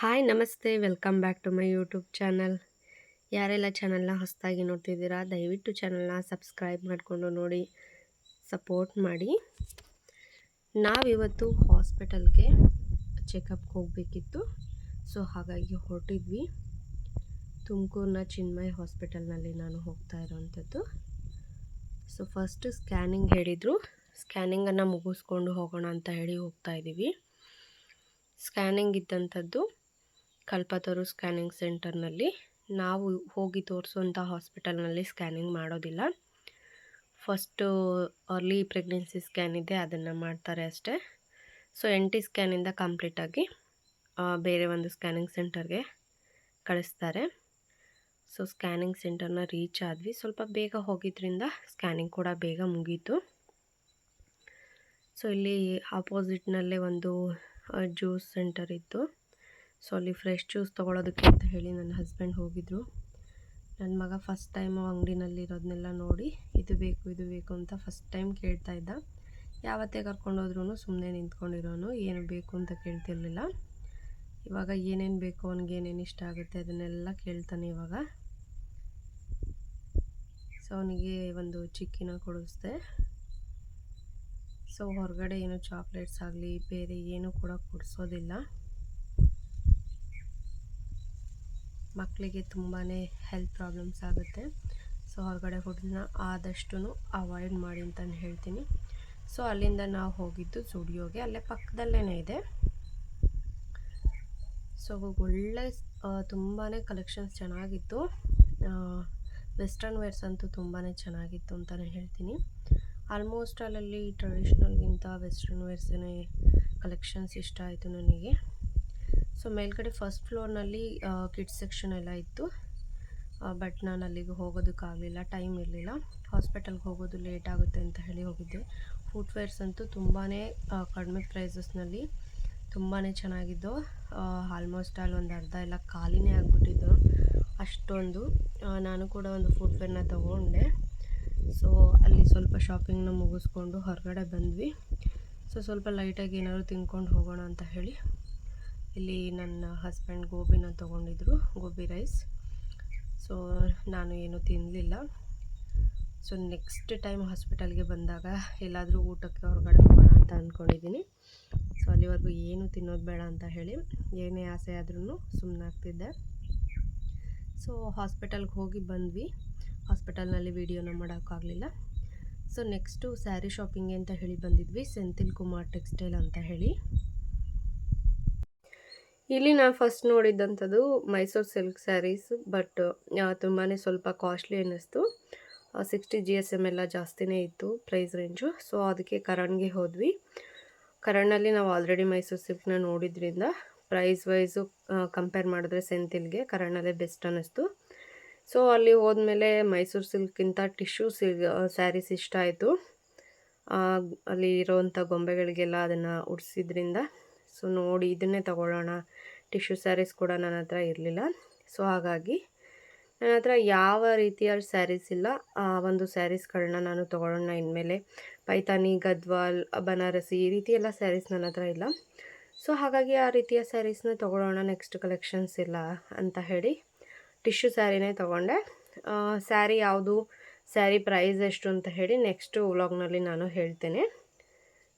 Hi ನಮಸ್ತೆ. Welcome back to my YouTube channel ಯಾರೆಲ್ಲ ಚಾನಲ್ನ ಹೊಸದಾಗಿ ನೋಡ್ತಿದ್ದೀರಾ, ದಯವಿಟ್ಟು ಚಾನಲ್ನ ಸಬ್ಸ್ಕ್ರೈಬ್ ಮಾಡಿಕೊಂಡು ನೋಡಿ ಸಪೋರ್ಟ್ ಮಾಡಿ. ನಾವಿವತ್ತು ಹಾಸ್ಪಿಟಲ್ಗೆ ಚೆಕಪ್ಗೆ ಹೋಗಬೇಕಿತ್ತು. ಸೊ ಹಾಗಾಗಿ ಹೊರಟಿದ್ವಿ. ತುಮಕೂರಿನ ಚಿನ್ಮಯ್ ಹಾಸ್ಪಿಟಲ್ನಲ್ಲಿ ನಾನು ಹೋಗ್ತಾ ಇರೋವಂಥದ್ದು. ಸೊ ಫಸ್ಟ್ ಸ್ಕ್ಯಾನಿಂಗ್ ಹೇಳಿದರು. ಸ್ಕ್ಯಾನಿಂಗನ್ನು ಮುಗಿಸ್ಕೊಂಡು ಹೋಗೋಣ ಅಂತ ಹೇಳಿ ಹೋಗ್ತಾ ಇದ್ದೀವಿ. ಸ್ಕ್ಯಾನಿಂಗ್ ಇದ್ದಂಥದ್ದು ಕಲ್ಪತರು ಸ್ಕ್ಯಾನಿಂಗ್ ಸೆಂಟರ್ನಲ್ಲಿ ನಾವು ಹೋಗಿ ತೋರಿಸುವಂಥ ಹಾಸ್ಪಿಟಲ್ನಲ್ಲಿ ಸ್ಕ್ಯಾನಿಂಗ್ ಮಾಡೋದಿಲ್ಲ. ಫಸ್ಟು ಅರ್ಲಿ ಪ್ರೆಗ್ನೆನ್ಸಿ ಸ್ಕ್ಯಾನ್ ಇದೆ, ಅದನ್ನು ಮಾಡ್ತಾರೆ ಅಷ್ಟೇ. ಸೊ, ಎನ್ ಟಿ ಸ್ಕ್ಯಾನಿಂದ ಕಂಪ್ಲೀಟಾಗಿ ಬೇರೆ ಒಂದು ಸ್ಕ್ಯಾನಿಂಗ್ ಸೆಂಟರ್ಗೆ ಕಳಿಸ್ತಾರೆ. ಸೊ, ಸ್ಕ್ಯಾನಿಂಗ್ ಸೆಂಟರ್ನ ರೀಚ್ ಆದ್ವಿ. ಸ್ವಲ್ಪ ಬೇಗ ಹೋಗಿದ್ರಿಂದ ಸ್ಕ್ಯಾನಿಂಗ್ ಕೂಡ ಬೇಗ ಮುಗೀತು. ಸೊ, ಇಲ್ಲಿ ಆಪೋಸಿಟ್ನಲ್ಲೇ ಒಂದು ಜ್ಯೂಸ್ ಸೆಂಟರ್ ಇತ್ತು. ಸೊ ಅಲ್ಲಿ ಫ್ರೆಶ್ ಜ್ಯೂಸ್ ತೊಗೊಳೋದಕ್ಕೆ ಅಂತ ಹೇಳಿ ನನ್ನ ಹಸ್ಬೆಂಡ್ ಹೋಗಿದ್ದರು ನನ್ನ ಮಗ ಫಸ್ಟ್ ಟೈಮು ಅಂಗಡಿನಲ್ಲಿರೋದನ್ನೆಲ್ಲ ನೋಡಿ, ಇದು ಬೇಕು ಇದು ಬೇಕು ಅಂತ ಫಸ್ಟ್ ಟೈಮ್ ಕೇಳ್ತಾ ಇದ್ದ. ಯಾವತ್ತೇ ಕರ್ಕೊಂಡೋದ್ರೂ ಸುಮ್ಮನೆ ನಿಂತ್ಕೊಂಡಿರೋನು, ಏನು ಬೇಕು ಅಂತ ಕೇಳ್ತಿರ್ಲಿಲ್ಲ. ಇವಾಗ ಏನೇನು ಬೇಕು, ಅವನಿಗೆ ಏನೇನು ಇಷ್ಟ ಆಗುತ್ತೆ ಅದನ್ನೆಲ್ಲ ಕೇಳ್ತಾನೆ ಇವಾಗ. ಸೊ ಅವನಿಗೆ ಒಂದು ಚಿಕ್ಕಿನ ಕೊಡಿಸ್ದೆ. ಸೊ ಹೊರಗಡೆ ಏನು ಚಾಕ್ಲೇಟ್ಸ್ ಆಗಲಿ, ಬೇರೆ ಏನು ಕೂಡ ಕೊಡಿಸೋದಿಲ್ಲ. ಮಕ್ಕಳಿಗೆ ತುಂಬಾ ಹೆಲ್ತ್ ಪ್ರಾಬ್ಲಮ್ಸ್ ಆಗುತ್ತೆ. ಸೊ ಹೊರಗಡೆ ಫುಡ್ನ ಆದಷ್ಟು ಅವಾಯ್ಡ್ ಮಾಡಿ ಅಂತಲೇ ಹೇಳ್ತೀನಿ. ಸೊ ಅಲ್ಲಿಂದ ನಾವು ಹೋಗಿದ್ದು ಜುಡಿಯೋಗೆ ಅಲ್ಲೇ ಪಕ್ಕದಲ್ಲೇ ಇದೆ. ಸೊ ಒಳ್ಳೆ ತುಂಬಾ ಕಲೆಕ್ಷನ್ಸ್ ಚೆನ್ನಾಗಿತ್ತು. ವೆಸ್ಟರ್ನ್ ವೇರ್ಸ್ ಅಂತೂ ತುಂಬಾ ಚೆನ್ನಾಗಿತ್ತು ಅಂತಲೇ ಹೇಳ್ತೀನಿ. ಆಲ್ಮೋಸ್ಟ್ ಅಲ್ಲಲ್ಲಿ ಟ್ರೆಡಿಷ್ನಲ್ಗಿಂತ ವೆಸ್ಟರ್ನ್ ವೇರ್ಸೇ ಕಲೆಕ್ಷನ್ಸ್ ಇಷ್ಟ ಆಯಿತು ನನಗೆ. ಸೊ ಮೇಲ್ಗಡೆ ಫಸ್ಟ್ ಫ್ಲೋರ್ನಲ್ಲಿ ಕಿಡ್ಸ್ ಸೆಕ್ಷನ್ ಎಲ್ಲ ಇತ್ತು. ಬಟ್ ನಾನು ಅಲ್ಲಿಗೆ ಹೋಗೋದಕ್ಕಾಗಲಿಲ್ಲ ಟೈಮ್ ಇರಲಿಲ್ಲ. ಹಾಸ್ಪಿಟಲ್ಗೆ ಹೋಗೋದು ಲೇಟ್ ಆಗುತ್ತೆ ಅಂತ ಹೇಳಿ ಹೋಗಿದ್ದೆ. ಫುಟ್ವೇರ್ಸ್ ಅಂತೂ ತುಂಬಾ ಕಡಿಮೆ ಪ್ರೈಸಸ್ನಲ್ಲಿ ತುಂಬಾ ಚೆನ್ನಾಗಿದ್ದು ಆಲ್ಮೋಸ್ಟ್ ಅಲ್ಲಿ ಒಂದು ಅರ್ಧ ಎಲ್ಲ ಖಾಲಿನೇ ಆಗಿಬಿಟ್ಟಿದ್ದು ಅಷ್ಟೊಂದು ನಾನು ಕೂಡ ಒಂದು ಫುಟ್ವೇರ್ನ ತೊಗೊಂಡೆ. ಸೊ ಅಲ್ಲಿ ಸ್ವಲ್ಪ ಶಾಪಿಂಗ್ನ ಮುಗಿಸ್ಕೊಂಡು ಹೊರಗಡೆ ಬಂದ್ವಿ. ಸೊ ಸ್ವಲ್ಪ ಲೈಟಾಗಿ ಏನಾದರೂ ತಿನ್ಕೊಂಡು ಹೋಗೋಣ ಅಂತ ಹೇಳಿ ಇಲ್ಲಿ ನನ್ನ ಹಸ್ಬೆಂಡ್ ಗೋಬಿನ ತೊಗೊಂಡಿದ್ರು, ಗೋಬಿ ರೈಸ್ ಸೊ ನಾನು ಏನು ತಿನ್ನಲಿಲ್ಲ ಸೊ ನೆಕ್ಸ್ಟ್ ಟೈಮ್ ಹಾಸ್ಪಿಟಲ್ಗೆ ಬಂದಾಗ ಎಲ್ಲಾದರೂ ಊಟಕ್ಕೆ ಹೊರಗಡೆ ಹೋಗೋಣ ಅಂತ ಅಂದ್ಕೊಂಡಿದ್ದೀನಿ ಸೊ ಅಲ್ಲಿವರೆಗೂ ಏನು ತಿನ್ನೋದು ಬೇಡ ಅಂತ ಹೇಳಿ ಏನೇ ಆಸೆ ಆದ್ರೂ ಸುಮ್ಮನಾಗ್ತಿದ್ದೆ ಸೊ ಹಾಸ್ಪಿಟಲ್ಗೆ ಹೋಗಿ ಬಂದ್ವಿ. ಹಾಸ್ಪಿಟಲ್ನಲ್ಲಿ ವೀಡಿಯೋನ ಮಾಡೋಕ್ಕಾಗಲಿಲ್ಲ. ಸೊ ನೆಕ್ಸ್ಟು ಸ್ಯಾರಿ ಶಾಪಿಂಗ್ ಅಂತ ಹೇಳಿ ಬಂದಿದ್ವಿ ಸೆಂಥಿಲ್ ಕುಮಾರ್ ಟೆಕ್ಸ್ಟೈಲ್ ಅಂತ ಹೇಳಿ. ಇಲ್ಲಿ ನಾನು ಫಸ್ಟ್ ನೋಡಿದ್ದಂಥದ್ದು ಮೈಸೂರು ಸಿಲ್ಕ್ ಸ್ಯಾರೀಸ್ ಬಟ್ ತುಂಬಾ ಸ್ವಲ್ಪ ಕಾಸ್ಟ್ಲಿ ಅನ್ನಿಸ್ತು. ಸಿಕ್ಸ್ಟಿ ಜಿ ಎಸ್ ಎಂ ಎಲ್ಲ ಜಾಸ್ತಿನೇ ಇತ್ತು ಪ್ರೈಸ್ ರೇಂಜು ಸೊ ಅದಕ್ಕೆ ಕರಣ್ಗೆ ಹೋದ್ವಿ. ಕರಣ್ಣಲ್ಲಿ ನಾವು ಆಲ್ರೆಡಿ ಮೈಸೂರು ಸಿಲ್ಕ್ನ ನೋಡಿದ್ರಿಂದ ಪ್ರೈಸ್ ವೈಸು ಕಂಪೇರ್ ಮಾಡಿದ್ರೆ ಸೆಂತಿಲ್ಗೆ ಕರಣ್ಣಲ್ಲೇ ಬೆಸ್ಟ್ ಅನ್ನಿಸ್ತು. ಸೊ ಅಲ್ಲಿ ಹೋದ್ಮೇಲೆ ಮೈಸೂರು ಸಿಲ್ಕ್ಗಿಂತ ಟಿಶ್ಯೂ ಸಿಲ್ ಸ್ಯಾರೀಸ್ ಇಷ್ಟ ಆಯಿತು. ಅಲ್ಲಿ ಇರೋವಂಥ ಗೊಂಬೆಗಳಿಗೆಲ್ಲ ಅದನ್ನು ಉಡಿಸಿದ್ರಿಂದ ಸೊ ನೋಡಿ ಇದನ್ನೇ ತಗೊಳ್ಳೋಣ. ಟಿಶ್ಯೂ ಸ್ಯಾರೀಸ್ ಕೂಡ ನನ್ನ ಹತ್ರ ಇರಲಿಲ್ಲ. ಸೊ ಹಾಗಾಗಿ ನನ್ನ ಹತ್ರ ಯಾವ ರೀತಿಯ ಸ್ಯಾರೀಸ್ ಇಲ್ಲ. ಆ ಒಂದು ಸ್ಯಾರೀಸ್ಗಳನ್ನ ನಾನು ತೊಗೊಳ್ಳೋಣ ಇನ್ಮೇಲೆ. ಪೈತಾನಿ ಗದ್ವಾಲ್, ಬನಾರಸಿ ಈ ರೀತಿ ಎಲ್ಲ ಸ್ಯಾರೀಸ್ ನನ್ನ ಹತ್ರ ಇಲ್ಲ. ಸೊ ಹಾಗಾಗಿ ಆ ರೀತಿಯ ಸ್ಯಾರೀಸ್ನ ತೊಗೊಳ್ಳೋಣ. ನೆಕ್ಸ್ಟ್ ಕಲೆಕ್ಷನ್ಸ್ ಇಲ್ಲ ಅಂತ ಹೇಳಿ ಟಿಶ್ಯೂ ಸ್ಯಾರಿನೇ ತೊಗೊಂಡೆ. ಸ್ಯಾರಿ ಯಾವುದು, ಸ್ಯಾರಿ ಪ್ರೈಸ್ ಎಷ್ಟು ಅಂತ ಹೇಳಿ ನೆಕ್ಸ್ಟು ವ್ಲಾಗ್ನಲ್ಲಿ ನಾನು ಹೇಳ್ತೇನೆ.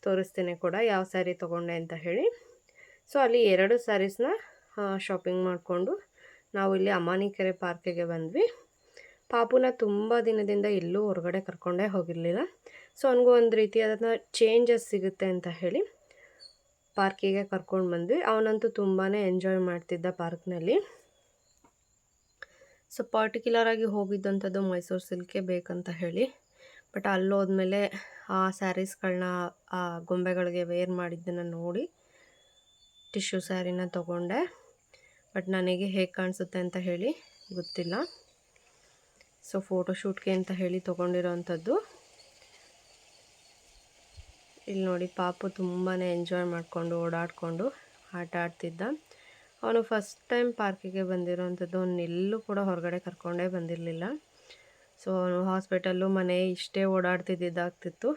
ತೋರಿಸ್ತೇನೆ ಕೂಡ, ಯಾವ ಸ್ಯಾರಿ ತೊಗೊಂಡೆ ಅಂತ ಹೇಳಿ. ಸೊ ಅಲ್ಲಿ ಎರಡು ಸ್ಯಾರೀಸ್ನ ಶಾಪಿಂಗ್ ಮಾಡಿಕೊಂಡು ನಾವು ಇಲ್ಲಿ ಅಮಾನಿಕೆರೆ ಪಾರ್ಕಿಗೆ ಬಂದ್ವಿ. ಪಾಪುನ ತುಂಬ ದಿನದಿಂದ ಎಲ್ಲೂ ಹೊರಗಡೆ ಕರ್ಕೊಂಡೇ ಹೋಗಿರಲಿಲ್ಲ. ಸೊ ಅವನಿಗೂ ಒಂದು ರೀತಿಯಾದ ಚೇಂಜಸ್ ಸಿಗುತ್ತೆ ಅಂತ ಹೇಳಿ ಪಾರ್ಕಿಗೆ ಕರ್ಕೊಂಡು ಬಂದ್ವಿ. ಅವನಂತೂ ತುಂಬಾ ಎಂಜಾಯ್ ಮಾಡ್ತಿದ್ದ ಪಾರ್ಕ್ನಲ್ಲಿ ಸೊ ಪರ್ಟಿಕ್ಯುಲರಾಗಿ ಹೋಗಿದ್ದಂಥದ್ದು ಮೈಸೂರು ಸಿಲ್ಕೆ ಬೇಕಂತ ಹೇಳಿ. ಬಟ್ ಅಲ್ಲೋದ್ಮೇಲೆ ಆ ಸ್ಯಾರೀಸ್ಗಳನ್ನ ಆ ಗೊಂಬೆಗಳಿಗೆ ವೇರ್ ಮಾಡಿದ್ದನ್ನು ನೋಡಿ ಟಿಶ್ಯೂ ಸ್ಯಾರಿನ ತಗೊಂಡೆ. ಬಟ್ ನನಗೆ ಹೇಗೆ ಕಾಣಿಸುತ್ತೆ ಅಂತ ಹೇಳಿ ಗೊತ್ತಿಲ್ಲ. ಸೊ ಫೋಟೋಶೂಟ್ಗೆ ಅಂತ ಹೇಳಿ ತೊಗೊಂಡಿರೋವಂಥದ್ದು ಇಲ್ಲಿ ನೋಡಿ ಪಾಪು ತುಂಬಾ ಎಂಜಾಯ್ ಮಾಡಿಕೊಂಡು, ಓಡಾಡಿಕೊಂಡು ಆಟ ಆಡ್ತಿದ್ದ. ಅವನು ಫಸ್ಟ್ ಟೈಮ್ ಪಾರ್ಕಿಗೆ ಬಂದಿರೋವಂಥದ್ದು ಎಲ್ಲೂ ಕೂಡ ಹೊರಗಡೆ ಕರ್ಕೊಂಡೇ ಬಂದಿರಲಿಲ್ಲ. ಸೊ ಹಾಸ್ಪಿಟಲ್ಲು ಮನೆ ಇಷ್ಟೇ ಓಡಾಡ್ತಿದ್ದಿದ್ದಾಗ್ತಿತ್ತು.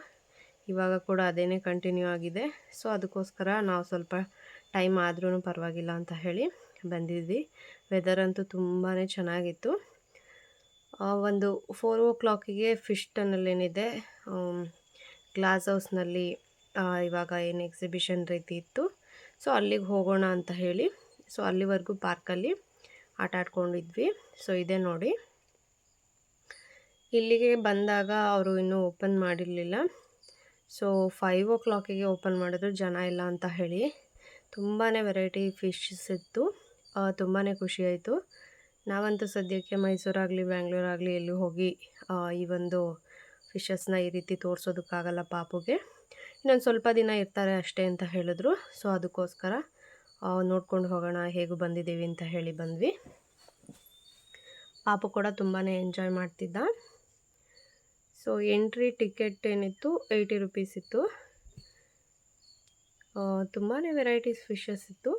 ಇವಾಗ ಕೂಡ ಅದೇನೇ ಕಂಟಿನ್ಯೂ ಆಗಿದೆ. ಸೊ ಅದಕ್ಕೋಸ್ಕರ ನಾವು ಸ್ವಲ್ಪ ಟೈಮ್ ಆದ್ರೂ ಪರವಾಗಿಲ್ಲ ಅಂತ ಹೇಳಿ ಬಂದಿದ್ವಿ. ವೆದರ್ ಅಂತೂ ತುಂಬಾ ಚೆನ್ನಾಗಿತ್ತು. ಒಂದು ಫೋರ್ ಓ ಕ್ಲಾಕಿಗೆ ಫಿಶ್ ಟನಲ್ ಏನಿದೆ ಗ್ಲಾಸ್ ಹೌಸ್ನಲ್ಲಿ ಇವಾಗ ಏನು ಎಕ್ಸಿಬಿಷನ್ ರೀತಿ ಇತ್ತು. ಸೊ ಅಲ್ಲಿಗೆ ಹೋಗೋಣ ಅಂತ ಹೇಳಿ, ಸೊ ಅಲ್ಲಿವರೆಗೂ ಪಾರ್ಕಲ್ಲಿ ಆಟ ಆಡ್ಕೊಂಡಿದ್ವಿ. ಸೊ ಇದೆ ನೋಡಿ. ಇಲ್ಲಿಗೆ ಬಂದಾಗ ಅವರು ಇನ್ನೂ ಓಪನ್ ಮಾಡಿರಲಿಲ್ಲ. ಸೊ ಫೈವ್ ಓ ಕ್ಲಾಕಿಗೆ ಓಪನ್ ಮಾಡಿದ್ರು ಜನ ಇಲ್ಲ ಅಂತ ಹೇಳಿ. ತುಂಬಾ ವೆರೈಟಿ ಫಿಶಸ್ ಇತ್ತು. ತುಂಬಾ ಖುಷಿಯಾಯಿತು ನಾವಂತೂ ಸದ್ಯಕ್ಕೆ ಮೈಸೂರಾಗಲಿ, ಬ್ಯಾಂಗ್ಳೂರಾಗಲಿ ಎಲ್ಲಿ ಹೋಗಿ ಈ ಒಂದು ಫಿಶಸ್ನ ಈ ರೀತಿ ತೋರಿಸೋದಕ್ಕಾಗಲ್ಲ ಪಾಪುಗೆ. ಇನ್ನೊಂದು ಸ್ವಲ್ಪ ದಿನ ಇರ್ತಾರೆ ಅಷ್ಟೇ ಅಂತ ಹೇಳಿದ್ರು. ಸೊ, ಅದಕ್ಕೋಸ್ಕರ ನೋಡ್ಕೊಂಡು ಹೋಗೋಣ, ಹೇಗೂ ಬಂದಿದ್ದೀವಿ ಅಂತ ಹೇಳಿ ಬಂದ್ವಿ. ಪಾಪು ಕೂಡ ತುಂಬಾ ಎಂಜಾಯ್ ಮಾಡ್ತಿದ್ದ. ಸೊ ಎಂಟ್ರಿ ಟಿಕೆಟ್ ಏನಿತ್ತು ಏಯ್ಟಿ ರುಪೀಸ್ ಇತ್ತು. ತುಂಬಾ ವೆರೈಟೀಸ್ ಫಿಶಸ್ ಇತ್ತು.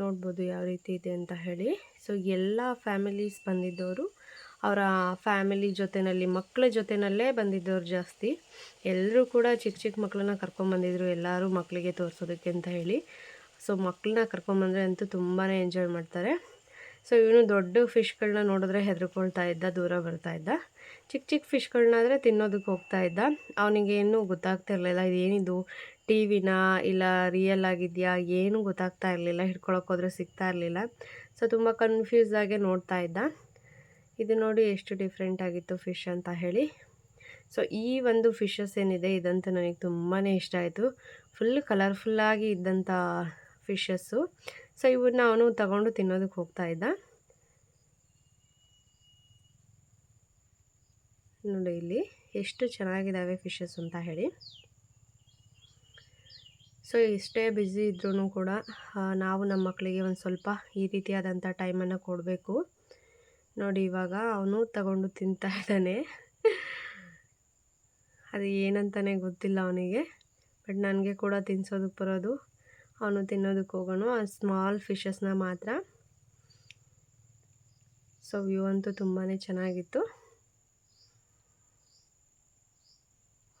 ನೋಡ್ಬೋದು ಯಾವ ರೀತಿ ಇದೆ ಅಂತ ಹೇಳಿ. ಸೊ ಎಲ್ಲ ಫ್ಯಾಮಿಲೀಸ್ ಬಂದಿದ್ದವರು, ಅವರ ಫ್ಯಾಮಿಲಿ ಜೊತೆಯಲ್ಲಿ ಮಕ್ಕಳ ಜೊತೆಯಲ್ಲೇ ಬಂದಿದ್ದವ್ರು ಜಾಸ್ತಿ. ಎಲ್ಲರೂ ಕೂಡ ಚಿಕ್ಕ ಚಿಕ್ಕ ಮಕ್ಕಳನ್ನ ಕರ್ಕೊಂಬಂದಿದ್ರು ಎಲ್ಲರೂ ಮಕ್ಕಳಿಗೆ ತೋರಿಸೋದಕ್ಕೆ ಅಂತ ಹೇಳಿ. ಸೊ ಮಕ್ಕಳನ್ನ ಕರ್ಕೊಂಬಂದರೆ ಅಂತೂ ತುಂಬಾ ಎಂಜಾಯ್ ಮಾಡ್ತಾರೆ. ಸೊ ಇವನು ದೊಡ್ಡ ಫಿಶ್ಗಳನ್ನ ನೋಡಿದ್ರೆ ಹೆದರ್ಕೊಳ್ತಾ ಇದ್ದ, ದೂರ ಬರ್ತಾ ಇದ್ದ. ಚಿಕ್ಕ ಚಿಕ್ಕ ಫಿಶ್ಗಳನ್ನಾದರೆ ತಿನ್ನೋದಕ್ಕೆ ಹೋಗ್ತಾ ಇದ್ದ. ಅವನಿಗೆ ಏನೂ ಗೊತ್ತಾಗ್ತಾ ಇರಲಿಲ್ಲ, ಇದೇನಿದು? ಟಿ ವಿನ ಇಲ್ಲ ರಿಯಲ್ ಆಗಿದೆಯಾ? ಏನೂ ಗೊತ್ತಾಗ್ತಾ ಇರಲಿಲ್ಲ ಹಿಡ್ಕೊಳಕ್ಕೆ ಹೋದ್ರೆ ಸಿಗ್ತಾ ಇರಲಿಲ್ಲ. ಸೊ ತುಂಬ ಕನ್ಫ್ಯೂಸ್ ಆಗಿ ನೋಡ್ತಾ ಇದ್ದ. ಇದು ನೋಡಿ ಎಷ್ಟು ಡಿಫ್ರೆಂಟ್ ಆಗಿತ್ತು ಫಿಶ್ ಅಂತ ಹೇಳಿ. ಸೊ ಈ ಒಂದು ಫಿಶಸ್ ಏನಿದೆ ಇದಂತೂ ನನಗೆ ತುಂಬಾ ಇಷ್ಟ ಆಯಿತು. ಫುಲ್ ಕಲರ್ಫುಲ್ಲಾಗಿ ಇದ್ದಂಥ ಫಿಶಸ್ಸು ಸೊ ಇವನ್ನ ಅವನು ತಗೊಂಡು ತಿನ್ನೋದಕ್ಕೆ ಹೋಗ್ತಾ ಇದ್ದ. ನೋಡಿ ಇಲ್ಲಿ ಎಷ್ಟು ಚೆನ್ನಾಗಿದ್ದಾವೆ ಫಿಶಸ್ ಅಂತ ಹೇಳಿ. ಸೊ ಎಷ್ಟೇ ಬ್ಯುಸಿ ಇದ್ರೂ ಕೂಡ ನಾವು ನಮ್ಮ ಮಕ್ಕಳಿಗೆ ಒಂದು ಸ್ವಲ್ಪ ಈ ರೀತಿಯಾದಂಥ ಟೈಮನ್ನು ಕೊಡಬೇಕು. ನೋಡಿ, ಇವಾಗ ಅವನು ತಗೊಂಡು ತಿಂತಾ ಇದ್ದಾನೆ. ಅದು ಏನಂತಾನೆ ಗೊತ್ತಿಲ್ಲ ಅವನಿಗೆ ಬಟ್ ನನಗೆ ಕೂಡ ತಿನ್ಸೋದಕ್ಕೆ ಬರೋದು ಅವನು ತಿನ್ನೋದಕ್ಕೆ ಹೋಗೋಣ ಆ ಸ್ಮಾಲ್ ಫಿಶಸ್ನ ಮಾತ್ರ. ಸೊ ವ್ಯೂ ಅಂತೂ ತುಂಬಾ ಚೆನ್ನಾಗಿತ್ತು.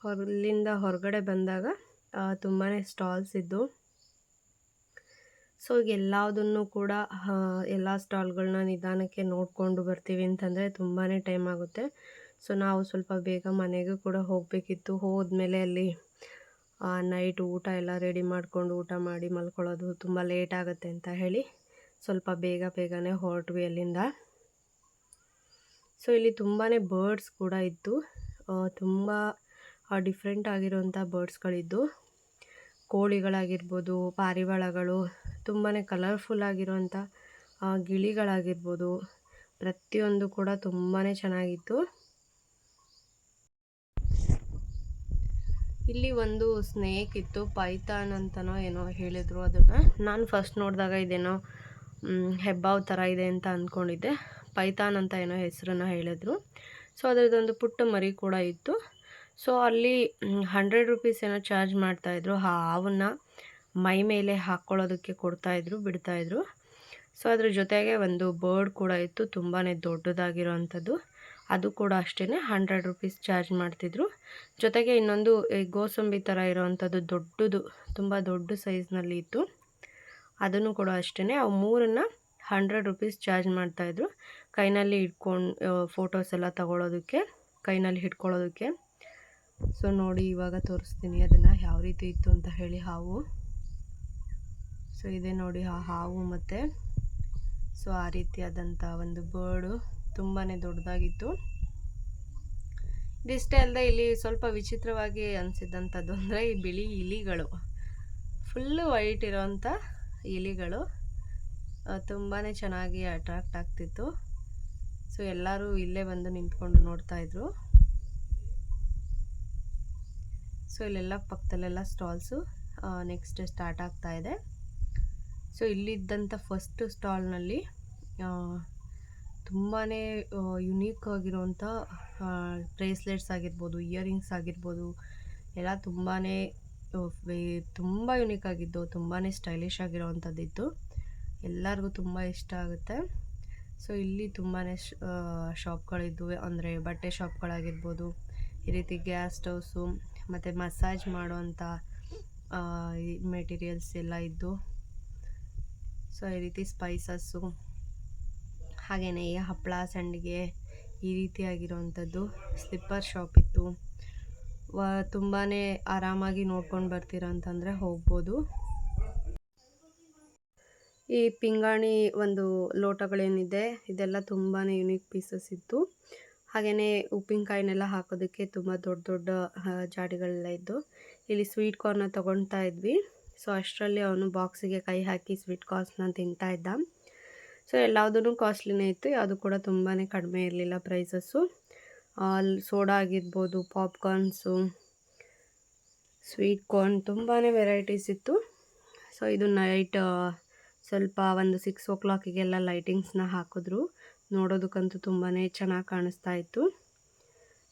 ಹೊರಲಿಂದ ಹೊರಗಡೆ ಬಂದಾಗ ತುಂಬಾ ಸ್ಟಾಲ್ಸ್ ಇದ್ದು. ಸೊ ಎಲ್ಲದನ್ನು ಕೂಡ ಎಲ್ಲ ಸ್ಟಾಲ್ಗಳನ್ನ ನಿಧಾನಕ್ಕೆ ನೋಡಿಕೊಂಡು ಬರ್ತೀವಿ ಅಂತಂದರೆ ತುಂಬಾ ಟೈಮ್ ಆಗುತ್ತೆ. ಸೊ ನಾವು ಸ್ವಲ್ಪ ಬೇಗ ಮನೆಗೂ ಕೂಡ ಹೋಗಬೇಕಿತ್ತು. ಹೋದ್ಮೇಲೆ ಅಲ್ಲಿ ನೈಟ್ ಊಟ ಎಲ್ಲ ರೆಡಿ ಮಾಡಿಕೊಂಡು ಊಟ ಮಾಡಿ ಮಲ್ಕೊಳ್ಳೋದು ತುಂಬ ಲೇಟ್ ಆಗುತ್ತೆ ಅಂತ ಹೇಳಿ ಸ್ವಲ್ಪ ಬೇಗ ಬೇಗನೆ ಹೊರಟ್ವಿ ಅಲ್ಲಿಂದ. ಸೊ ಇಲ್ಲಿ ತುಂಬಾ ಬರ್ಡ್ಸ್ ಕೂಡ ಇತ್ತು ತುಂಬ ಡಿಫ್ರೆಂಟ್ ಆಗಿರುವಂಥ ಬರ್ಡ್ಸ್ಗಳಿದ್ದು ಕೋಳಿಗಳಾಗಿರ್ಬೋದು, ಪಾರಿವಾಳಗಳು ತುಂಬಾ ಕಲರ್ಫುಲ್ ಆಗಿರುವಂಥ ಗಿಳಿಗಳಾಗಿರ್ಬೋದು, ಪ್ರತಿಯೊಂದು ಕೂಡ ತುಂಬಾ ಚೆನ್ನಾಗಿತ್ತು. ಇಲ್ಲಿ ಒಂದು ಸ್ನೇಕ್ ಇತ್ತು ಪೈಥಾನ್ ಅಂತನೋ ಏನೋ ಹೇಳಿದರು ಅದನ್ನು. ನಾನು ಫಸ್ಟ್ ನೋಡಿದಾಗ ಇದೇನೋ ಹೆಬ್ಬಾವ್ ಥರ ಇದೆ ಅಂತ ಅಂದ್ಕೊಂಡಿದ್ದೆ ಪೈಥಾನ್ ಅಂತ ಏನೋ ಹೆಸರನ್ನು ಹೇಳಿದ್ರು. ಸೊ ಅದರದ್ದೊಂದು ಪುಟ್ಟ ಮರಿ ಕೂಡ ಇತ್ತು. ಸೊ ಅಲ್ಲಿ ಹಂಡ್ರೆಡ್ ರುಪೀಸ್ ಏನೋ ಚಾರ್ಜ್ ಮಾಡ್ತಾಯಿದ್ರು ಆ ಹಾವನ್ನು ಮೈ ಮೇಲೆ ಹಾಕ್ಕೊಳ್ಳೋದಕ್ಕೆ ಕೊಡ್ತಾಯಿದ್ರು ಬಿಡ್ತಾಯಿದ್ರು ಸೊ ಅದ್ರ ಜೊತೆಗೆ ಒಂದು ಬರ್ಡ್ ಕೂಡ ಇತ್ತು. ತುಂಬಾ ದೊಡ್ಡದಾಗಿರೋವಂಥದ್ದು ಅದು ಕೂಡ ಅಷ್ಟೇ ಹಂಡ್ರೆಡ್ ರುಪೀಸ್ ಚಾರ್ಜ್ ಮಾಡ್ತಿದ್ರು. ಜೊತೆಗೆ ಇನ್ನೊಂದು, ಈ ಗೋಸಂಬಿ ಥರ ಇರೋವಂಥದ್ದು ದೊಡ್ಡದು, ತುಂಬ ದೊಡ್ಡ ಸೈಜ್ನಲ್ಲಿ ಇತ್ತು. ಅದನ್ನು ಕೂಡ ಅಷ್ಟೇ ಅವು ಮೂರನ್ನು ಹಂಡ್ರೆಡ್ ರುಪೀಸ್ ಚಾರ್ಜ್ ಮಾಡ್ತಾಯಿದ್ರು ಕೈನಲ್ಲಿ ಇಟ್ಕೊಂಡು ಫೋಟೋಸ್ ಎಲ್ಲ ತಗೊಳ್ಳೋದಕ್ಕೆ ಕೈನಲ್ಲಿ ಹಿಡ್ಕೊಳ್ಳೋದಕ್ಕೆ. ಸೊ, ನೋಡಿ, ಇವಾಗ ತೋರಿಸ್ತೀನಿ ಅದನ್ನು ಯಾವ ರೀತಿ ಇತ್ತು ಅಂತ ಹೇಳಿ ಹಾವು. ಸೊ, ಇದೆ ನೋಡಿ, ಆ ಹಾವು ಮತ್ತು, ಸೊ, ಆ ರೀತಿಯಾದಂಥ ಒಂದು ಬರ್ಡು ತುಂಬಾ ದೊಡ್ಡದಾಗಿತ್ತು. ಇದಿಷ್ಟೇ ಅಲ್ಲದೆ ಇಲ್ಲಿ ಸ್ವಲ್ಪ ವಿಚಿತ್ರವಾಗಿ ಅನಿಸಿದಂಥದ್ದು ಅಂದರೆ ಈ ಬಿಳಿ ಇಲಿಗಳು. ಫುಲ್ಲು ವೈಟ್ ಇರೋವಂಥ ಇಲಿಗಳು. ತುಂಬಾ ಚೆನ್ನಾಗಿ ಅಟ್ರಾಕ್ಟ್ ಆಗ್ತಿತ್ತು. ಸೊ, ಎಲ್ಲರೂ ಇಲ್ಲೇ ಬಂದು ನಿಂತ್ಕೊಂಡು ನೋಡ್ತಾ ಇದ್ರು. ಸೊ, ಇಲ್ಲೆಲ್ಲ ಪಕ್ಕದಲ್ಲೆಲ್ಲ ಸ್ಟಾಲ್ಸು ನೆಕ್ಸ್ಟ್ ಸ್ಟಾರ್ಟ್ ಆಗ್ತಾ ಇದೆ. ಸೊ, ಇಲ್ಲಿದ್ದಂಥ ಫಸ್ಟ್ ಸ್ಟಾಲ್ನಲ್ಲಿ ತುಂಬಾ ಯುನೀಕ್ ಆಗಿರೋಂಥ ಬ್ರೇಸ್ಲೆಟ್ಸ್ ಆಗಿರ್ಬೋದು, ಇಯರಿಂಗ್ಸ್ ಆಗಿರ್ಬೋದು, ಎಲ್ಲ ತುಂಬಾ ತುಂಬ ಯುನೀಕ್ ಆಗಿದ್ದು ತುಂಬಾ ಸ್ಟೈಲಿಶ್ ಆಗಿರೋವಂಥದ್ದಿತ್ತು ಎಲ್ಲರಿಗೂ ತುಂಬ ಇಷ್ಟ ಆಗುತ್ತೆ. ಸೊ ಇಲ್ಲಿ ತುಂಬಾ ಶಾಪ್ಗಳಿದ್ವು ಅಂದರೆ ಬಟ್ಟೆ ಶಾಪ್ಗಳಾಗಿರ್ಬೋದು, ಈ ರೀತಿ ಗ್ಯಾಸ್ ಸ್ಟೌಸು ಮತ್ತು ಮಸಾಜ್ ಮಾಡುವಂಥ ಮೆಟೀರಿಯಲ್ಸ್ ಎಲ್ಲ ಇದ್ದು ಸೊ ಈ ರೀತಿ ಸ್ಪೈಸಸ್ಸು ಹಾಗೆಯೇ ಹಪ್ಪಳ ಸಂಡಿಗೆ ಈ ರೀತಿಯಾಗಿರುವಂಥದ್ದು ಸ್ಲಿಪ್ಪರ್ ಶಾಪ್ ಇತ್ತು. ವ ತುಂಬಾ ಆರಾಮಾಗಿ ನೋಡ್ಕೊಂಡು ಬರ್ತೀರ ಅಂತಂದರೆ ಹೋಗ್ಬೋದು. ಈ ಪಿಂಗಾಣಿ ಒಂದು ಲೋಟಗಳೇನಿದೆ, ಇದೆಲ್ಲ ತುಂಬಾ ಯುನೀಕ್ ಪೀಸಸ್ ಇತ್ತು. ಹಾಗೆಯೇ ಉಪ್ಪಿನಕಾಯಿನೆಲ್ಲ ಹಾಕೋದಕ್ಕೆ ತುಂಬ ದೊಡ್ಡ ದೊಡ್ಡ ಜಾಡಿಗಳೆಲ್ಲ ಇದ್ದು, ಇಲ್ಲಿ ಸ್ವೀಟ್ ಕಾರ್ನ ತೊಗೊಳ್ತಾ ಇದ್ವಿ. ಸೊ, ಅಷ್ಟರಲ್ಲಿ ಅವನು ಬಾಕ್ಸಿಗೆ ಕೈ ಹಾಕಿ ಸ್ವೀಟ್ ಕಾರ್ನ್ಸ್ನ ತಿಂತಾ ಇದ್ದ. ಸೊ ಎಲ್ಲದೂ ಕಾಸ್ಟ್ಲಿನೇ ಇತ್ತು. ಯಾವುದು ಕೂಡ ತುಂಬಾ ಕಡಿಮೆ ಇರಲಿಲ್ಲ ಪ್ರೈಸಸ್ಸು ಅಲ್ಲಿ ಸೋಡಾ ಆಗಿರ್ಬೋದು ಪಾಪ್ಕಾರ್ನ್ಸು ಸ್ವೀಟ್ ಕಾರ್ನ್ ತುಂಬಾ ವೆರೈಟೀಸ್ ಇತ್ತು. ಸೊ ಇದು ನೈಟ್ ಸ್ವಲ್ಪ ಒಂದು ಸಿಕ್ಸ್ ಓ ಕ್ಲಾಕಿಗೆಲ್ಲ ಲೈಟಿಂಗ್ಸ್ನ ಹಾಕಿದ್ರು. ನೋಡೋದಕ್ಕಂತೂ ತುಂಬಾ ಚೆನ್ನಾಗಿ ಕಾಣಿಸ್ತಾ ಇತ್ತು.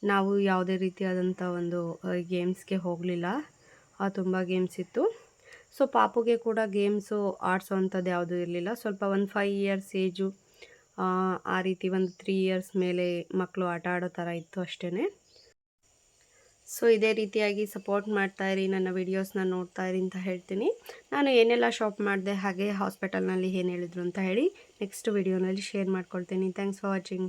ನಾವು ಯಾವುದೇ ರೀತಿಯಾದಂಥ ಒಂದು ಗೇಮ್ಸ್ಗೆ ಹೋಗಲಿಲ್ಲ. ತುಂಬ ಗೇಮ್ಸ್ ಇತ್ತು. ಸೊ ಪಾಪುಗೆ ಕೂಡ ಗೇಮ್ಸು ಆಡಿಸೋವಂಥದ್ದು ಯಾವುದೂ ಇರಲಿಲ್ಲ. ಸ್ವಲ್ಪ ಒಂದು ಫೈವ್ ಇಯರ್ಸ್ ಏಜು ಆ ರೀತಿ ಒಂದು ತ್ರೀ ಇಯರ್ಸ್ ಮೇಲೆ ಮಕ್ಕಳು ಆಟ ಆಡೋ ಥರ ಇತ್ತು ಅಷ್ಟೇ ಸೊ ಇದೇ ರೀತಿಯಾಗಿ ಸಪೋರ್ಟ್ ಮಾಡ್ತಾಯಿರಿ ನನ್ನ ವೀಡಿಯೋಸ್ನ ನೋಡ್ತಾ ಇರಿ ಅಂತ ಹೇಳ್ತೀನಿ. ನಾನು ಏನೆಲ್ಲ ಶಾಪ್ ಮಾಡಿದೆ, ಹಾಗೆ ಹಾಸ್ಪಿಟಲ್ನಲ್ಲಿ ಏನು ಹೇಳಿದ್ರು ಅಂತ ಹೇಳಿ ನೆಕ್ಸ್ಟ್ ವಿಡಿಯೋನಲ್ಲಿ ಶೇರ್ ಮಾಡ್ಕೊಳ್ತೀನಿ. Thanks for watching